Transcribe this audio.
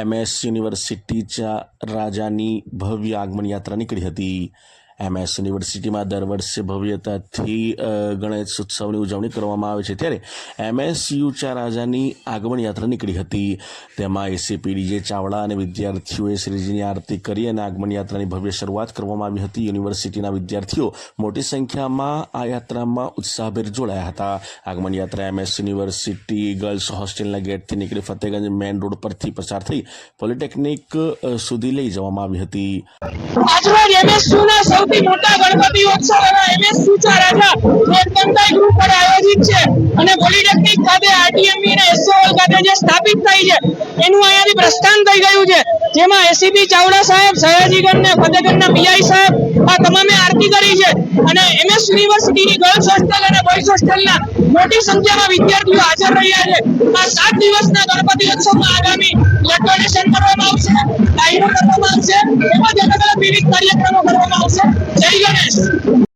MS યુનિવર્સિટીच्या રાજાની ભવ્ય આગમન યાત્રા નીકળી હતી. એમએસ યુનિવર્સિટીમાં દર વર્ષે ભવ્યતાથી ગણેશ ઉત્સવની ઉજવણી કરવામાં આવે છે. ત્યારે એમએસયુચા રાજાની આગમન યાત્રા નીકળી હતી. તેમાં એસીપીડીજે ચાવડા અને વિદ્યાર્થીઓએ શ્રીજીની આરતી કરી અને આગમન યાત્રાની ભવ્ય શરૂઆત કરવામાં આવી હતી. યુનિવર્સિટીના વિદ્યાર્થીઓ મોટી સંખ્યામાં આ યાત્રામાં ઉત્સાહભેર જોડાયા હતા. આગમન યાત્રા એમએસ યુનિવર્સિટી ગર્લ્સ હોસ્ટેલના ગેટથી નીકળી ફતેગંજ મેન રોડ પરથી પસાર થઈ પોલિટેકનિક સુધી લઈ જવામાં આવી હતી. એમએસયુ સૌથી મોટા ગણપતિ ઉત્સવ એવા એમએસયુ ચા રાજા જે એકદમતાઈ ગ્રુપ પર આયોજિત છે. અને પોલિટેકનિક ખાતે આરટીએમબી અને એસઓએલ ખાતે જે સ્થાપિત થઈ છે, એનું અહીંયાથી પ્રસ્થાન થઈ ગયું છે. જેમાં એસીપી ચાવડા સાહેબ, સયાજીગઢ ને ફતેગઢના પીઆઈ સાહેબ, આ તમામે આરતી કરી છે. અને એમએસ યુનિવર્સિટીની ગર્લ્સ હોસ્ટેલ અને બોયઝ હોસ્ટેલના મોટી સંખ્યામાં વિદ્યાર્થીઓ હાજર રહ્યા છે. આ સાત દિવસના ગણપતિ ઉત્સવમાં આગામી બ્લડ ડોનેશન કરવામાં આવશે તેમજ અલગ અલગ વિવિધ કાર્યક્રમો કરવામાં આવશે. જય ગણેશ.